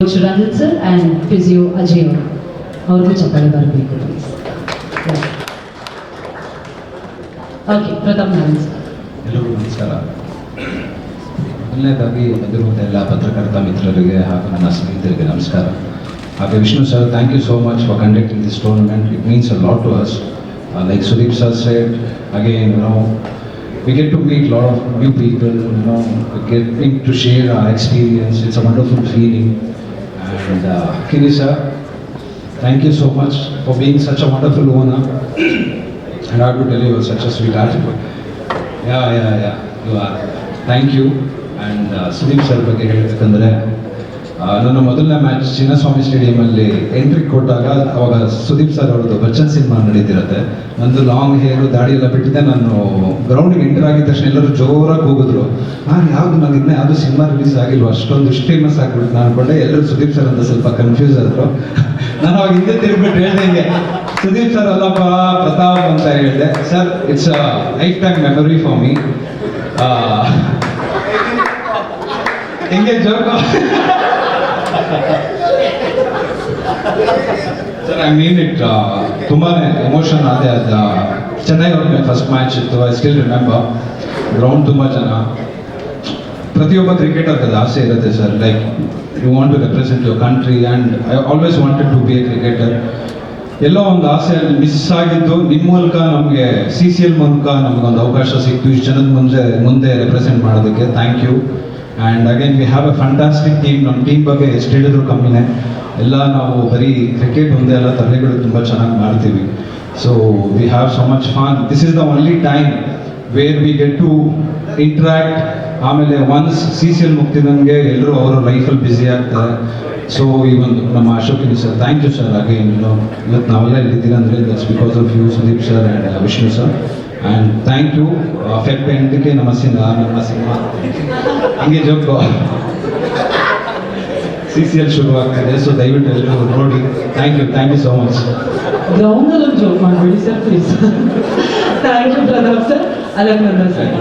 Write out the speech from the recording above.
Coach Ranjith sir and physio Ajay ಅವರು ಅವ್ರಿಗೂ ಚಪ್ಪಾಳೆ ಬರಬೇಕು please okay Pratham Narayan sir ಎಲ್ಲರಿಗೂ ನಮಸ್ಕಾರ ಮೊದಲನೇದಾಗಿ ಬಂದಿರುವಂಥ ಎಲ್ಲ ಪತ್ರಕರ್ತ ಮಿತ್ರರಿಗೆ ಹಾಗೂ ನನ್ನ ಸ್ನೇಹಿತರಿಗೆ ನಮಸ್ಕಾರ ಹಾಗೆ Vishnu sir thank you so much for conducting this tournament it means a lot to us like Sudeep sir said again no we get to meet a lot of new people, you know, we getting to share our experience. It's a wonderful feeling. And uh, Kini sir, thank you so much for being such a wonderful owner. And I have to tell you, you're such a sweetheart. Yeah, yeah, yeah, you are. You. And uh, Sudeep sir ಬಗ್ಗೆ ಹೇಳಬೇಕಂದ್ರೆ ನನ್ನ ಮೊದಲನೇ match Chinnaswamy ಸ್ಟೇಡಿಯಮಲ್ಲಿ entry ಕೊಟ್ಟಾಗ ಅವಾಗ Sudeep sir ಅವ್ರದ್ದು Bachchan cinema ನಡೀತಿರುತ್ತೆ. ನಂದು long ಹೇರು ದಾಡಿ ಎಲ್ಲ ಬಿಟ್ಟಿದ್ದೆ. ನಾನು ಗ್ರೌಂಡಿಗೆ ಎಂಟರ್ ಆಗಿದ ತಕ್ಷಣ ಎಲ್ಲರೂ ಜೋರಾಗಿ ಹೋಗಿದ್ರು ನಾನು ಯಾವುದು ನಾನು ಇನ್ನೂ ಯಾವುದು ಸಿನಿಮಾ ರಿಲೀಸ್ ಆಗಿಲ್ವ? ಅಷ್ಟೊಂದು ಫೇಮಸ್ ಆಗ್ಬಿಟ್ಟು ನಾನು ಅನ್ಕೊಂಡೆ. ಎಲ್ಲರೂ ಸುದೀಪ್ ಸರ್ ಅಂತ ಸ್ವಲ್ಪ ಕನ್ಫ್ಯೂಸ್ ಆದರು. ನಾನು ಅವಾಗ ಹಿಂದೆ ತಿರುಗ್ಬಿಟ್ಟು ಹೇಳಿದೆ ಹಿಂಗೆ, ಸುದೀಪ್ ಸರ್ ಅಲ್ಲಪ್ಪ, ಪ್ರತಾಪ್ ಅಂತ ಹೇಳಿದೆ. Sir it's a lifetime memory for me ಹೆಂಗೆ joke sir I mean it ತುಂಬಾ ಎಮೋಷನ್ ಆದೆ ಅದು ಚೆನ್ನೈ ಅವ್ರಿಗೆ ಫಸ್ಟ್ ಮ್ಯಾಚ್ ಇತ್ತು. ಐ ಸ್ಟಿಲ್ ರಿಮೆಂಬರ್ ಗ್ರೌಂಡ್ ತುಂಬ ಜನ. ಪ್ರತಿಯೊಬ್ಬ ಕ್ರಿಕೆಟರ್ ಅದು ಆಸೆ ಇರುತ್ತೆ sir like you want to represent your country and I always wanted to be a cricketer ಎಲ್ಲೋ ಒಂದು ಆಸೆ ಅಲ್ಲಿ ಮಿಸ್ ಆಗಿದ್ದು ನಿಮ್ಮ ಮೂಲಕ ನಮಗೆ ಸಿ ಸಿ ಎಲ್ ಮೂಲಕ ನಮಗೊಂದು ಅವಕಾಶ ಸಿಕ್ತು ಇಷ್ಟು ಜನದ ಮುಂದೆ ಮುಂದೆ ರೆಪ್ರೆಸೆಂಟ್ ಮಾಡೋದಕ್ಕೆ thank you and again we have a fantastic team ನಮ್ಮ ಟೀಮ್ ಬಗ್ಗೆ ಎಷ್ಟು ಹೇಳಿದ್ರು ಕಮ್ಮಿನೇ. ಎಲ್ಲ ನಾವು ಬರೀ ಕ್ರಿಕೆಟ್ ಒಂದೇ ಎಲ್ಲ ತರಲೆಗಳು ತುಂಬ ಚೆನ್ನಾಗಿ ಮಾಡ್ತೀವಿ. So we have so much fun this is the only time where we get to interact ಆಮೇಲೆ ಒನ್ಸ್ ಸಿ ಸಿ ಎಲ್ ಮುಗ್ತಿದಂಗೆ ಎಲ್ಲರೂ ಅವರ ಲೈಫಲ್ಲಿ ಬ್ಯುಸಿ ಆಗ್ತಾರೆ. ಸೊ ಈ ಒಂದು ನಮ್ಮ ಅಶೋಕಿನಿ ಸರ್ ಥ್ಯಾಂಕ್ ಯು ಸರ್ ಹಾಗೆ ಏನು ಇವತ್ತು ನಾವೆಲ್ಲ ಇಲ್ಲಿದ್ದೀರ ಅಂದರೆ that's because of you Sudeep sir and Vishnu sir and thank you ಫೆಕ್ಟ್ ಎಂಟಕ್ಕೆ ನಮ್ಮ ಸಿನಿಮಾ ನಮ್ಮ ಸಿನಿಮಾ ಹಂಗೆ ಜೋಕು. ಸಿ ಸಿ ಎಲ್ ಶುರು ಆಗ್ತಿದೆ ಸೊ ದಯವಿಟ್ಟು ಎಲ್ಲರೂ ನೋಡಿ. Thank you thank you so much ಗ್ರೌಂಡಲ್ಲಿ ಒಂದು ಜೋಕ್ ಮಾಡಬೇಡಿ sir please thank you Pratap sir ಅಲಂಕಂದ sir